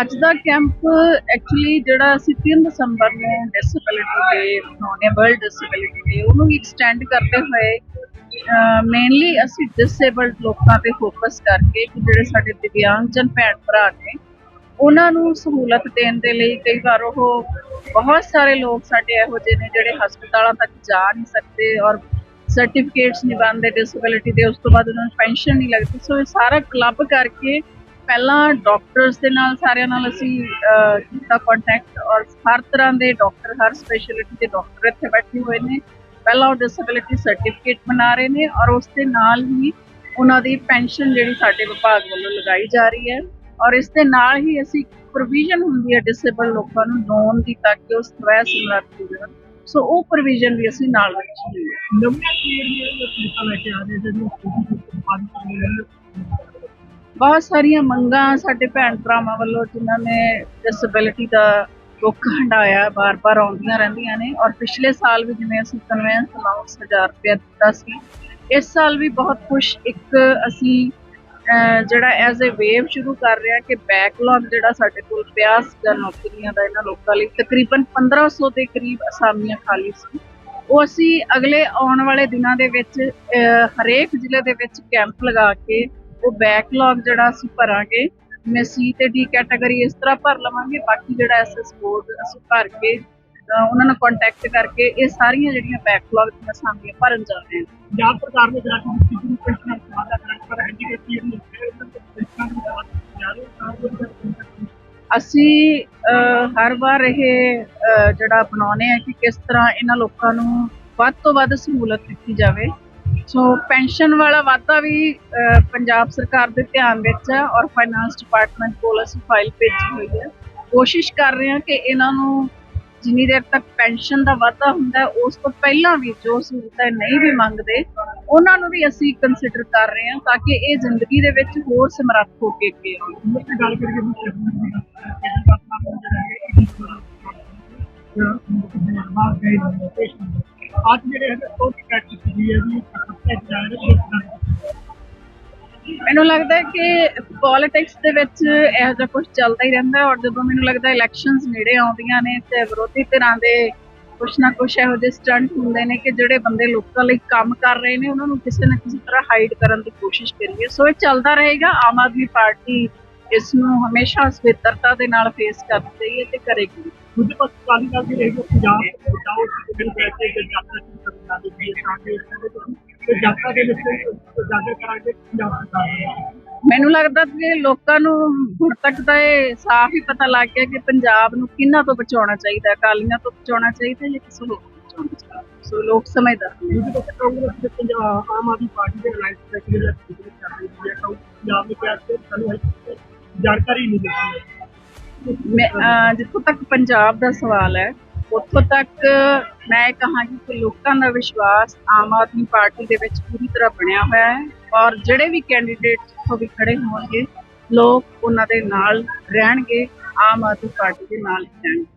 ਅੱਜ ਦਾ camp actually ਜਿਹੜਾ ਅਸੀਂ 3 ਦਸੰਬਰ ਨੂੰ ਡਿਸੇਬਿਲਿਟੀ ਡੇ ਮਨਾਉਂਦੇ ਵਰਲਡ ਡਿਸੇਬਿਲਿਟੀ ਡੇ ਉਹਨੂੰ ਐਕਸਟੈਂਡ ਕਰਦੇ ਹੋਏ ਮੇਨਲੀ ਅਸੀਂ ਡਿਸੇਬਲਡ ਲੋਕਾਂ ਤੇ ਫੋਕਸ ਕਰਕੇ ਕਿ ਜਿਹੜੇ ਸਾਡੇ ਦਿਵਿਆਂਗਜਨ ਭੈਣ ਭਰਾ ਨੇ, ਉਹਨਾਂ ਨੂੰ ਸਹੂਲਤ ਦੇਣ ਦੇ ਲਈ ਕਈ ਵਾਰ ਉਹ ਬਹੁਤ ਸਾਰੇ ਲੋਕ ਸਾਡੇ ਇਹੋ ਜਿਹੇ ਨੇ ਜਿਹੜੇ ਹਸਪਤਾਲਾਂ ਤੱਕ ਜਾ ਨਹੀਂ ਸਕਦੇ ਔਰ ਸਰਟੀਫਿਕੇਟਸ ਨਹੀਂ ਬਣਦੇ ਡਿਸੇਬਿਲਿਟੀ ਦੇ, ਉਸ ਤੋਂ ਬਾਅਦ ਉਹਨਾਂ ਨੂੰ ਪੈਨਸ਼ਨ ਨਹੀਂ ਲੱਗਦੀ ਸੋ ਇਹ ਸਾਰਾ ਕਲੱਬ ਕਰਕੇ ਪਹਿਲਾਂ ਡਾਕਟਰਸ ਦੇ ਨਾਲ, ਸਾਰਿਆਂ ਨਾਲ ਅਸੀਂ ਕੀਤਾ ਕੰਟੈਕਟ ਔਰ ਹਰ ਤਰ੍ਹਾਂ ਦੇ ਡਾਕਟਰ ਹਰ ਸਪੈਸ਼ਲਿਟੀ ਦੇ ਡਾਕਟਰ ਇੱਥੇ ਬੈਠੇ ਹੋਏ ਨੇ। ਪਹਿਲਾਂ ਉਹ ਡਿਸੇਬਿਲਿਟੀ ਸਰਟੀਫਿਕੇਟ ਬਣਾ ਰਹੇ ਨੇ ਔਰ ਉਸ ਦੇ ਨਾਲ ਹੀ ਉਹਨਾਂ ਦੀ ਪੈਨਸ਼ਨ ਜਿਹੜੀ ਸਾਡੇ ਵਿਭਾਗ ਵੱਲੋਂ ਲਗਾਈ ਜਾ ਰਹੀ ਹੈ। ਔਰ ਇਸ ਦੇ ਨਾਲ ਹੀ ਅਸੀਂ ਪ੍ਰੋਵੀਜ਼ਨ ਹੁੰਦੀ ਹੈ ਡਿਸੇਬਲ ਲੋਕਾਂ ਨੂੰ ਲੋਨ ਦੀ ਤਾਂ ਕਿ ਉਹ ਸਵੈ ਸਮਰੱਥ ਹੋ ਜਾਣ। ਸੋ ਉਹ ਪ੍ਰੋਵੀਜ਼ਨ ਵੀ ਅਸੀਂ ਨਾਲ ਰੱਖੀ ਹੋਈ ਹੈ। ਨਵੀਆਂ ਕਿਹੜੀਆਂ ਤਰੀਕਾ ਲੈ ਕੇ ਆ ਰਹੇ ਜਿਹੜੀਆਂ ਬਹੁਤ ਸਾਰੀਆਂ ਮੰਗਾਂ ਸਾਡੇ ਭੈਣ ਭਰਾਵਾਂ ਵੱਲੋਂ ਜਿਨ੍ਹਾਂ ਨੇ ਡਿਸੇਬਿਲਿਟੀ ਦਾ ਦੁੱਖ ਹੰਡਾਇਆ ਬਾਰ-ਬਾਰ ਆਉਂਦੀਆਂ ਰਹਿੰਦੀਆਂ ਨੇ ਔਰ ਪਿਛਲੇ ਸਾਲ ਵੀ ਜਿਵੇਂ ਅਸੀਂ ਕਨਵੈਂਸ ਅਲਾਉਂਸ 1000 ਰੁਪਏ ਦਿੱਤਾ ਸੀ, ਇਸ ਸਾਲ ਵੀ ਬਹੁਤ ਕੁਝ ਇੱਕ ਅਸੀਂ ਜਿਹੜਾ ਐਜ਼ ਅ ਵੇਵ ਸ਼ੁਰੂ ਕਰ ਰਿਹਾ ਕਿ ਬੈਕਲੌਗ ਜਿਹੜਾ ਸਾਡੇ ਕੋਲ ਪਿਆ ਸੀਗਾ ਨੌਕਰੀਆਂ ਦਾ ਇਹਨਾਂ ਲੋਕਾਂ ਲਈ, ਤਕਰੀਬਨ 1500 ਦੇ ਕਰੀਬ ਅਸਾਮੀਆਂ ਖਾਲੀ ਸੀ। ਉਹ ਅਸੀਂ ਅਗਲੇ ਆਉਣ ਵਾਲੇ ਦਿਨਾਂ ਦੇ ਵਿੱਚ ਹਰੇਕ ਜ਼ਿਲ੍ਹੇ ਦੇ ਵਿੱਚ ਕੈਂਪ ਲਗਾ ਕੇ ਉਹ ਬੈਕਲੌਗ ਜਿਹੜਾ ਅਸੀਂ ਭਰਾਂਗੇ ਜਿਵੇਂ ਸੀ ਤੇ ਡੀ ਕੈਟਾਗਰੀ ਇਸ ਤਰ੍ਹਾਂ ਭਰ ਲਵਾਂਗੇ ਬਾਕੀ ਜਿਹੜਾ ਐਸਐਸ ਬੋਰਡ ਅਸੀਂ ਭਰ ਕੇ ਉਹਨਾਂ ਨਾਲ ਕੰਟੈਕਟ ਕਰਕੇ ਇਹ ਸਾਰੀਆਂ ਜਿਹੜੀਆਂ ਬੈਕਲੌਗ ਦੀਆਂ ਅਸਾਮੀਆਂ ਭਰਨ ਜਾ ਰਹੇ ਹਾਂ। ਪੰਜਾਬ ਸਰਕਾਰ ਨੇ ਜਿਹੜਾ ਕਿ ਕਿਸੇ ਨੂੰ ਪੈਨਸ਼ਨ ਨਾਲ ਵਾਅਦਾ ਕਰਨ ਪਰ ਜਾ ਉਹ ਜਿਹੜਾ ਅਸੀਂ ਹਰ ਵਾਰ ਇਹ ਜਿਹੜਾ ਬਣਾਉਨੇ ਆ ਕਿ ਕਿਸ ਤਰ੍ਹਾਂ ਇਹਨਾਂ ਲੋਕਾਂ ਨੂੰ ਵੱਧ ਤੋਂ ਵੱਧ ਸਹੂਲਤ ਦਿੱਤੀ ਜਾਵੇ। ਸੋ ਪੈਨਸ਼ਨ ਵਾਲਾ ਵਾਅਦਾ ਵੀ ਅਹ, ਪੰਜਾਬ ਸਰਕਾਰ ਦੇ ਧਿਆਨ ਵਿੱਚ ਹੈ ਔਰ ਫਾਈਨਾਂਸ ਡਿਪਾਰਟਮੈਂਟ ਕੋਲ ਅਸੀਂ ਫਾਈਲ ਭੇਜੀ ਹੋਈ ਹੈ। ਕੋਸ਼ਿਸ਼ ਕਰ ਰਹੇ ਹਾਂ ਕਿ ਇਹਨਾਂ ਨੂੰ ਜਿੰਨੀ ਦੇਰ ਤੱਕ ਪੈਨਸ਼ਨ ਦਾ ਵਾਅਦਾ ਹੁੰਦਾ ਹੈ, ਉਸ ਤੋਂ ਪਹਿਲਾਂ ਵੀ ਜੋ ਸਹੂਲਤਾਂ ਨਹੀਂ ਵੀ ਮੰਗਦੇ ਉਹਨਾਂ ਨੂੰ ਵੀ ਅਸੀਂ ਕੰਸੀਡਰ ਕਰ ਰਹੇ ਹਾਂ ਤਾਂ ਕਿ ਇਹ ਜ਼ਿੰਦਗੀ ਦੇ ਵਿੱਚ ਹੋਰ ਸਮਰੱਥ ਹੋ ਕੇ ਅੱਗੇ ਆਉਣ। ਮੁੱਖ ਗੱਲ ਕਰੀਏ ਤਾਂ ਸ਼ਹਿਰਾਂ ਦੀ ਕਿਹੜੀ ਬਾਤ ਨਾਲ ਜਿਹੜਾ ਹੈ ਇਹ ਬਾਤ ਗਈ ਲੋਕੇਸ਼ਨ ਅੱਜ ਜਿਹੜੇ ਹੈ ਉਹ ਟਿਕਟ ਕੀਤੀ ਹੈ ਜੀ। ਸੱਤੇ ਜਾ ਰਹੇ ਮੈਨੂੰ ਲੱਗਦਾ ਹੈ ਕਿ ਪੋਲਿਟਿਕਸ ਦੇ ਵਿੱਚ ਇਹੋ ਜਿਹਾ ਕੁਝ ਚੱਲਦਾ ਹੀ ਰਹਿੰਦਾ ਔਰ ਜਦੋਂ ਮੈਨੂੰ ਲੱਗਦਾ ਇਲੈਕਸ਼ਨਸ ਨੇੜੇ ਆਉਂਦੀਆਂ ਨੇ ਤੇ ਵਿਰੋਧੀ ਧਿਰਾਂ ਦੇ ਕੁਛ ਨਾ ਕੁਛ ਇਹੋ ਜਿਹੇ ਸਟੰਟ ਹੁੰਦੇ ਨੇ ਕਿ ਜਿਹੜੇ ਬੰਦੇ ਲੋਕਾਂ ਲਈ ਕੰਮ ਕਰ ਰਹੇ ਨੇ, ਉਹਨਾਂ ਨੂੰ ਕਿਸੇ ਨਾ ਕਿਸੇ ਤਰ੍ਹਾਂ ਹਾਈਡ ਕਰਨ ਦੀ ਕੋਸ਼ਿਸ਼ ਕਰੀਏ। ਸੋ ਇਹ ਚੱਲਦਾ ਰਹੇਗਾ, ਆਮ ਆਦਮੀ ਪਾਰਟੀ ਇਸ ਨੂੰ ਹਮੇਸ਼ਾ ਸਵਿੱਤਰਤਾ ਦੇ ਨਾਲ ਫੇਸ ਕਰਦੀ ਰਹੀ ਹੈ ਤੇ ਕਰੇਗੀ ਦੂਜੇ ਪਾਸੇ ਕਾਲੀ ਨਾਲ ਵੀ ਰਹੇਗਾ ਪੰਜਾਬ ਬਚਾਓ ਬਿਲ ਪੈਸੇ ਦੇ ਜਾਤਰਾ ਦੀ ਸਰਕਾਰ ਦੀ ਵੀ ਸਾਹਮਣੇ ਤੇ ਜਾਤਰਾ ਦੇ ਵਿੱਚ ਜਾਗਰ ਕਰਾਂਗੇ ਪੰਜਾਬ ਸਰਕਾਰ ਨੂੰ। ਮੈਨੂੰ ਲੱਗਦਾ ਕਿ ਲੋਕਾਂ ਨੂੰ ਹੁਣ ਤੱਕ ਤਾਂ ਇਹ ਸਾਫ਼ ਹੀ ਪਤਾ ਲੱਗ ਗਿਆ ਕਿ ਪੰਜਾਬ ਨੂੰ ਕਿਹਨਾਂ ਤੋਂ ਬਚਾਉਣਾ ਚਾਹੀਦਾ ਹੈ ਅਕਾਲੀਆਂ ਤੋਂ ਬਚਾਉਣਾ ਚਾਹੀਦਾ ਜਾਂ ਕਿਸੇ ਹੋਰ ਤੋਂ ਬਚਾਉਣਾ ਚਾਹੀਦਾ? ਸੋ ਲੋਕ ਸਮਝਦਾਰ ਨੇ। ਕਾਂਗਰਸ ਤੇ ਪੰਜਾਬ ਆਮ ਆਦਮੀ ਪਾਰਟੀ ਦੇ ਅਲਾਈਅੰਸ ਦਾ ਜ਼ਿਕਰ ਕਰ ਰਹੀ ਕਿ ਪੰਜਾਬ ਦੇ ਪਿਆਰ ਤੇ ਸਾਨੂੰ ਜਾਣਕਾਰੀ ਨਹੀਂ ਮਿਲੀ। ਮੈਂ ਜਿੱਥੋਂ ਤੱਕ ਪੰਜਾਬ ਦਾ ਸਵਾਲ ਹੈ, ਉੱਥੋਂ ਤੱਕ ਮੈਂ ਕਹਾਂਗੀ ਕਿ ਲੋਕਾਂ ਦਾ ਵਿਸ਼ਵਾਸ ਆਮ ਆਦਮੀ ਪਾਰਟੀ ਦੇ ਵਿੱਚ ਪੂਰੀ ਤਰ੍ਹਾਂ ਬਣਿਆ ਹੋਇਆ ਹੈ ਔਰ ਜਿਹੜੇ ਵੀ ਕੈਂਡੀਡੇਟ ਜਿੱਥੋਂ ਵੀ ਖੜੇ ਹੋਣਗੇ, ਲੋਕ ਉਹਨਾਂ ਦੇ ਨਾਲ ਰਹਿਣਗੇ, ਆਮ ਆਦਮੀ ਪਾਰਟੀ ਦੇ ਨਾਲ ਹੀ ਰਹਿਣਗੇ।